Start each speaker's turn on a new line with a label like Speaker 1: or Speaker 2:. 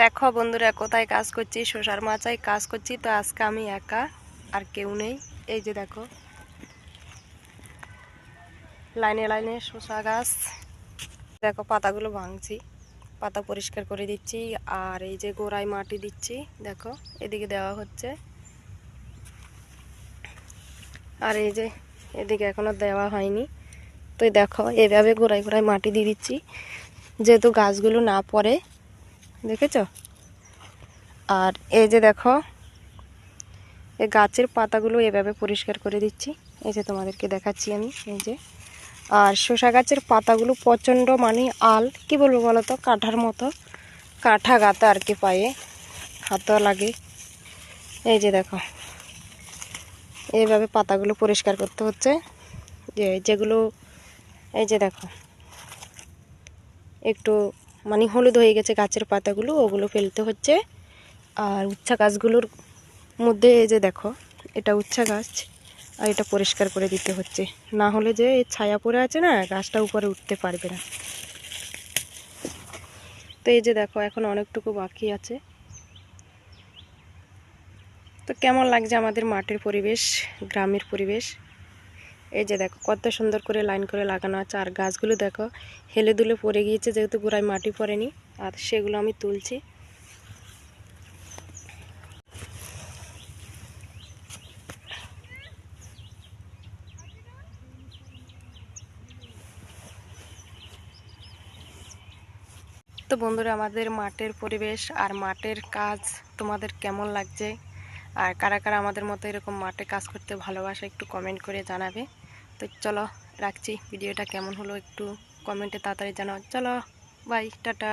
Speaker 1: দেখো বন্ধুরা, কোথায় কাজ করছি? শশার মাচায় কাজ করছি, তো আজকে আমি একা, আর কেউ নেই। এই যে দেখো, লাইনে লাইনে শশা গাছ। দেখো, পাতাগুলো ভাঙছি, পাতা পরিষ্কার করে দিচ্ছি, আর এই যে গোড়ায় মাটি দিচ্ছি, দেখো, এদিকে দেওয়া হচ্ছে। আর এই যে এদিকে এখনও দেওয়া হয়নি। তো দেখো, এভাবে গোড়ায় গোড়ায় মাটি দিয়ে দিচ্ছি, যেহেতু গাছগুলো না পড়ে দেখেছ? আর এই যে দেখো, এই গাছের পাতাগুলো এভাবে পরিষ্কার করে দিচ্ছি। এই যে তোমাদেরকে দেখাচ্ছি আমি, এই যে। আর শসা গাছের পাতাগুলো প্রচণ্ড মানে আল, কি বলব বলো তো, কাঠার মতো। কাঠা গাতা আর কি পায়ে হাতও লাগে। এই যে দেখো, এইভাবে পাতাগুলো পরিষ্কার করতে হচ্ছে। যে যেগুলো, এই যে দেখো, একটু মানে হলুদ হয়ে গেছে গাছের পাতাগুলো, ওগুলো ফেলতে হচ্ছে। আর উচ্ছা গাছগুলোর মধ্যে যে দেখো, এটা উচ্ছা গাছ, আর এটা পরিষ্কার করে দিতে হচ্ছে। না হলে যে ছায়া পড়ে আছে না, গাছটা উপরে উঠতে পারবে না। তো এই যে দেখো, এখন অনেকটুকু বাকি আছে। তো কেমন লাগছে আমাদের মাঠের পরিবেশ, গ্রামের পরিবেশ? এই যে দেখো, কত সুন্দর করে লাইন করে লাগানো আছে। আর গাছগুলো দেখো, হেলে দুলে পড়ে গিয়েছে, যেহেতু গোড়ায় মাটি পড়েনি। আর সেগুলো আমি তুলছি। তো বন্ধুরা, আমাদের মাঠের পরিবেশ আর মাঠের কাজ তোমাদের কেমন লাগছে? আর কারা কারা আমাদের মতো এরকম মাঠে কাজ করতে ভালোবাসে একটু কমেন্ট করে জানাবে। তো চলো, রাখছি। ভিডিওটা কেমন হলো একটু কমেন্টে তাড়াতাড়ি জানাও। চলো বাই টাটা।